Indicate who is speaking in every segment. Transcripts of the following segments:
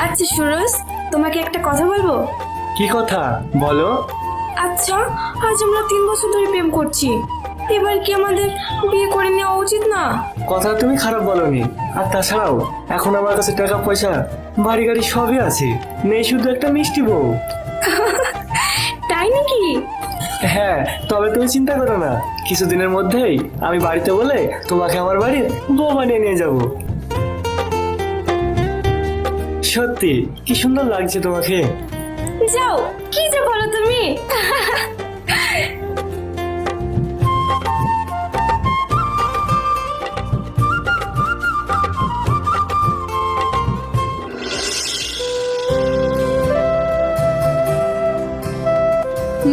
Speaker 1: আচ্ছা সুরজ তোমাকে একটা কথা বলব?
Speaker 2: কি কথা? বলো।
Speaker 1: আচ্ছা আজ আমরা তিন বছর ধরে প্রেম করছি। এবার কি আমাদের বিয়ে করে নেওয়া উচিত না?
Speaker 2: কথা তুমি খারাপ বলনি। আর তাছাড়াও এখন আমার কাছে টাকা পয়সা বাড়ি গাড়ি সবই আছে। নেই শুধু একটা মিষ্টি বউ।
Speaker 1: তাই নাকি?
Speaker 2: হ্যাঁ তবে তুমি চিন্তা করো না। কিছুদিনের মধ্যেই আমি বাড়িতে বলে তোমাকে আমার বাড়ির বউ বানিয়ে নিয়ে যাব। সত্যি কি সুন্দর লাগছে তোমাকে।
Speaker 1: যাও কি যে বলো তুমি।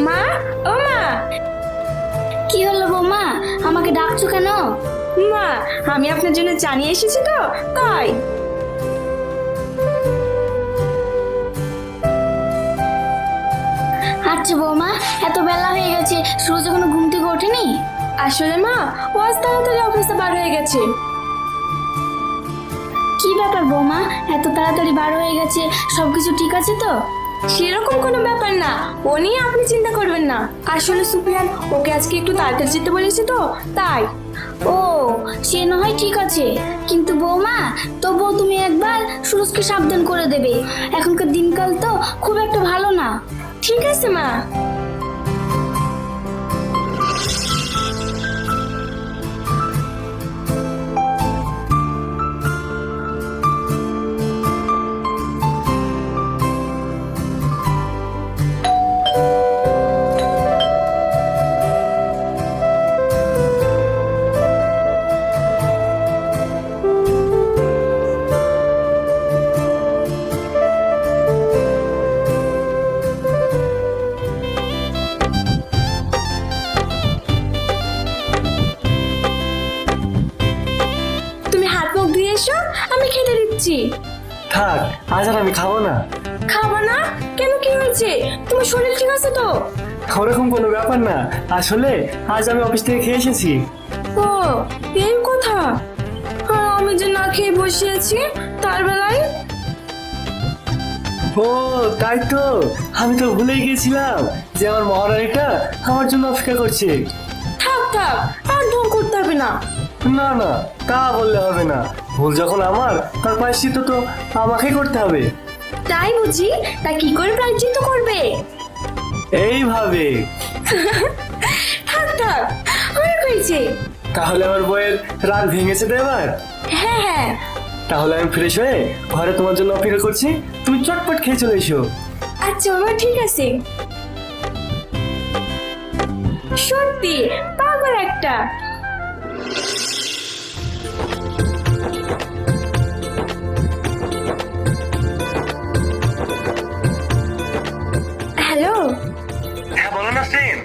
Speaker 1: মা ও মা।
Speaker 3: কি হলো বৌমা? আমাকে ডাকছো কেন?
Speaker 1: মা আমি আপনার জন্য জানিয়ে এসেছি তো তাই।
Speaker 3: আচ্ছা বৌমা এত বেলা হয়ে গেছে সূর্য এখনও ঘুম থেকে ওঠেনি?
Speaker 1: আসলে মা ও আজ তাড়াতাড়ি অফিসে বার হয়ে গেছে।
Speaker 3: কি ব্যাপার বৌমা এত তাড়াতাড়ি বার হয়ে গেছে সবকিছু ঠিক আছে তো?
Speaker 1: সেরকম কোনো ব্যাপার না ও নিয়ে আপনি চিন্তা করবেন না। আসলে সুপিয়ান ওকে আজকে একটু তাড়াতাড়ি যেতে বলেছে তো তাই।
Speaker 3: ও সে না হয় ঠিক আছে। কিন্তু বৌমা তবুও তুমি একবার সুরজকে সাবধান করে দেবে। এখনকার দিনকাল তো খুব একটা ভালো না।
Speaker 1: ঠিক আছে মা তুমি হাত মুখ ধুয়ে এসো আমি খেতে দিচ্ছি।
Speaker 2: থাক আজ আর আমি খাব না।
Speaker 1: খাব না? কেন কি হয়েছে? তোমার শরীর ঠিক আছে তো?
Speaker 2: ওরকম কোনো ব্যাপার না। আসলে আজ আমি অফিস থেকে খেয়ে এসেছি।
Speaker 1: ও এই কথা? হ্যাঁ, আমি যে না খেয়ে বসে আছি তার বেলায়?
Speaker 2: ও তাই তো। আমি তো ভুলেই গেছিলাম যে আমার মহারানীটা আমার জন্য অপেক্ষা করছে।
Speaker 1: থাক থাক আর ঢং করতে হবে না।
Speaker 2: না না তা বললে হবে না। ভুল যখন আমার তার প্রায়শ্চিত্ত তো আমাকে করতে হবে।
Speaker 1: তাই বুঝি? তা কি করে প্রায়চিত করবে?
Speaker 2: এইভাবে।
Speaker 1: থাক থাক অনেক হয়েছে
Speaker 2: তাহলে আমার বইয়ের রাগ ভেঙেছে তো এবার?
Speaker 1: হ্যাঁ হ্যাঁ।
Speaker 2: তাহলে আমি ফ্রেশ হয়ে ঘরে তোমার জন্য অপেক্ষা করছি। তুমি চটপট খেয়ে চলে এসো।
Speaker 1: আচ্ছা বাবা ঠিক আছে। সত্যি পাগল একটা। হ্যালো।
Speaker 2: হ্যাঁ বলো না সেন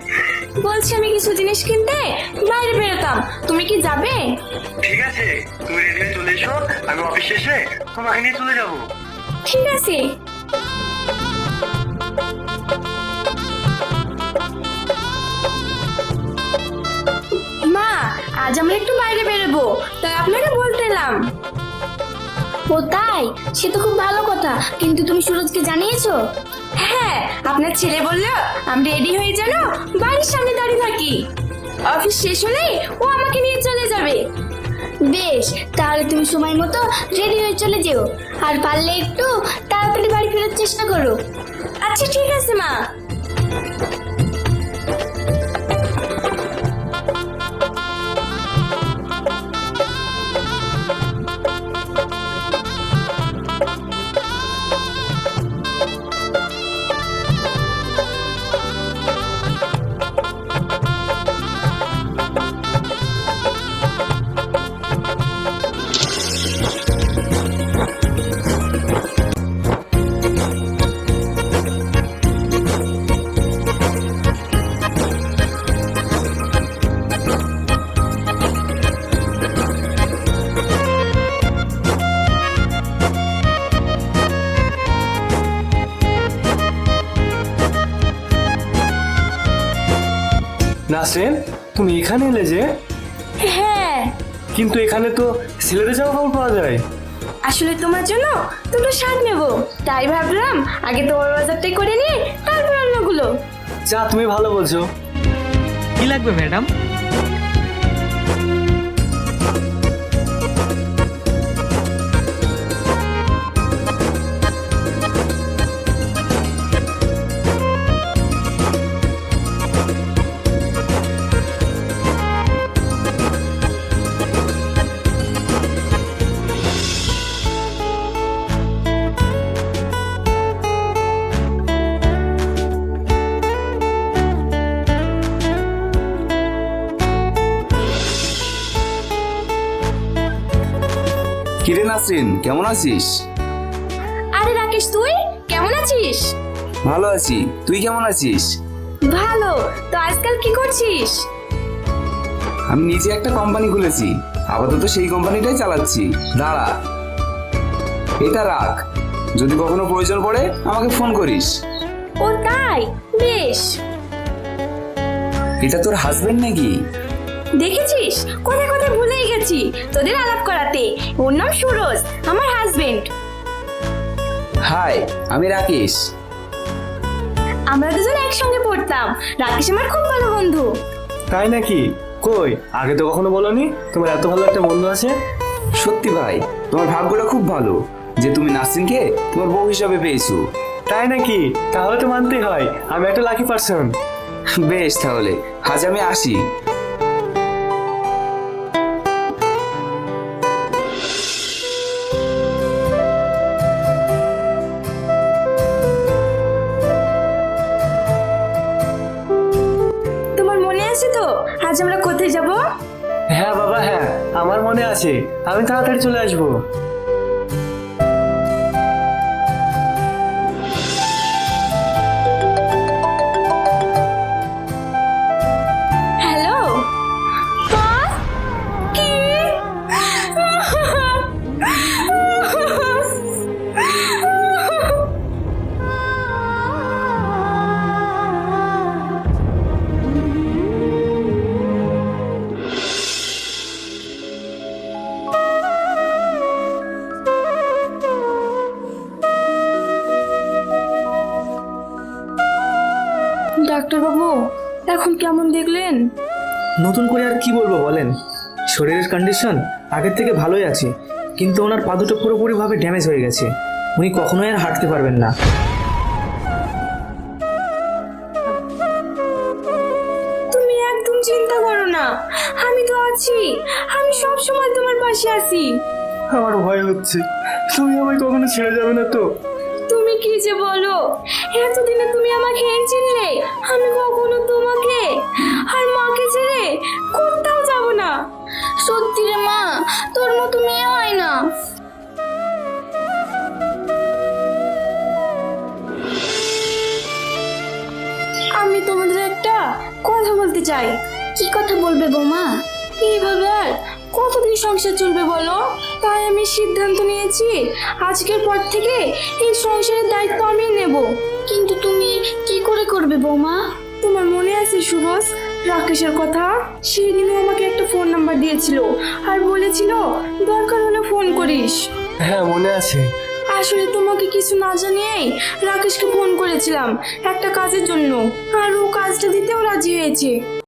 Speaker 1: বলছি আমি কিছু জিনিস কিনতে? বাইরে বেরোতাম। তুমি কি যাবে?
Speaker 2: ঠিক আছে তুমি রেডি হয়ে চলে এসো। আমি অফিস শেষে তোমাকে নিয়ে চলে যাব।
Speaker 1: ঠিক আছে। মা আজ আমরা একটু বাইরে বেরোবো। তাই আপনাকে বলতে এলাম।
Speaker 3: ও তাই? সে তো খুব ভালো কথা। কিন্তু তুমি সুরজকে জানিয়েছো?
Speaker 1: হ্যাঁ আপনার ছেলে বলল, আমি রেডি হয়ে যেন বাড়ির সামনে দাঁড়িয়ে থাকি। অফিস শেষ হলে ও আমাকে নিয়ে চলে যাবে।
Speaker 3: বেশ, তাহলে তুমি সময় মতো রেডি হয়ে চলে যেও। আর পারলে একটু তাড়াতাড়ি বাড়ি ফেরার চেষ্টা করো।
Speaker 1: আচ্ছা ঠিক আছে, মা।
Speaker 2: নাসরিন তুমি এখানে এলে যে?
Speaker 1: হ্যাঁ।
Speaker 2: কিন্তু এখানে তো ছেলেদের জামা কাপড় পাওয়া যায়।
Speaker 1: আসলে তোমার জন্য দুটো শার্ট নেব। তাই ভাবলাম আগে তোমার বাজারটাই করে নিয়ে তারপর অন্যগুলো।
Speaker 2: যা তুমি ভালো বলছো।
Speaker 4: কি লাগবে ম্যাডাম?
Speaker 5: নাসরিন কেমন আছিস?
Speaker 1: আরে রাকেশ তুই কেমন আছিস?
Speaker 5: ভালো আছি। তুই কেমন আছিস?
Speaker 1: ভালো। তো আজকাল কি করছিস?
Speaker 5: আমি নিজে একটা কোম্পানি খুলেছি। আপাতত সেই কোম্পানিটাই চালাচ্ছি। দাঁড়া। এটা রাখ। যদি কখনো প্রয়োজন পড়ে আমাকে ফোন করিস।
Speaker 1: ও তাই বেশ।
Speaker 5: এটা তোর হাজবেন্ড নাকি?
Speaker 1: দেখেছিস? কোথায় কোথায় ভুলেই গেছি। তোদের আলাপ করাতে। ওর নাম সুরজ আমার হাজবেন্ড
Speaker 5: হাই আমি রাকেশ।
Speaker 1: আমরা দুজন একসঙ্গে পড়তাম। রাকেশ আমার খুব ভালো বন্ধু।
Speaker 2: তাই নাকি? কই আগে তো কখনো বলনি? তোমার এত ভালো একটা বন্ধু আছে?
Speaker 5: সত্যি ভাই তোমার ভাগ্যটা খুব ভালো। যে তুমি নাসরিনকে তোমার বউ হিসাবে পেয়েছ।
Speaker 2: তাই নাকি? তাহলে তো মানতেই হয় আমি একটা লাকি পার্সন
Speaker 5: বেশ তাহলে আজ আমি আসি।
Speaker 1: মনে আছে।
Speaker 2: আমি তাড়াতাড়ি চলে আসব।
Speaker 1: ডাক্তারবাবু এখন কেমন দেখলেন?
Speaker 4: নতুন করে আর কি বলব বলেন। শরীরের কন্ডিশন আগের থেকে ভালোই আছে কিন্তু ওনার পা দুটো পুরোপুরিভাবে ড্যামেজ হয়ে গেছে। উনি কখনোই আর হাঁটতে পারবেন না।
Speaker 1: তুমি একদম চিন্তা করো না। আমি তো আছি। আমি সব সময় তোমার পাশে আছি।
Speaker 2: আমার ভয় হচ্ছে। তুমি আমায় কখনো ছেড়ে যাবে না তো?
Speaker 1: কি যে বলো? এতদিনে তুমি আমাকে এই চিনলে আমি কখনো তোমাকে আর মাকে ছেড়ে কোথাও যাব না।
Speaker 3: সত্যি রে মা তোর মতো মেয়ে হয় না।
Speaker 1: আমি তোমাদের একটা কথা বলতে চাই।
Speaker 3: কি কথা বলবে বৌমা?
Speaker 1: এইভাবে আর কতদিন সংসার চলবে বলো? তাই আমি সিদ্ধান্ত নিয়েছি আজকের পর থেকে এই সংসারের দায়িত্ব আমি নেব।
Speaker 3: কিন্তু তুমি কি করে করবে বৌমা?
Speaker 1: তোমার মনে আছে সুরজ রাকেশের কথা? সেদিনও আমাকে একটা ফোন নাম্বার দিয়েছিল আর বলেছিল দরকার হলে ফোন করিস।
Speaker 2: হ্যাঁ মনে আছে।
Speaker 1: আসলে তোমাকে কিছু না জানিয়েই রাকেশকে ফোন করেছিলাম একটা কাজের জন্য। আর ও কাজটা দিতেও রাজি হয়েছে।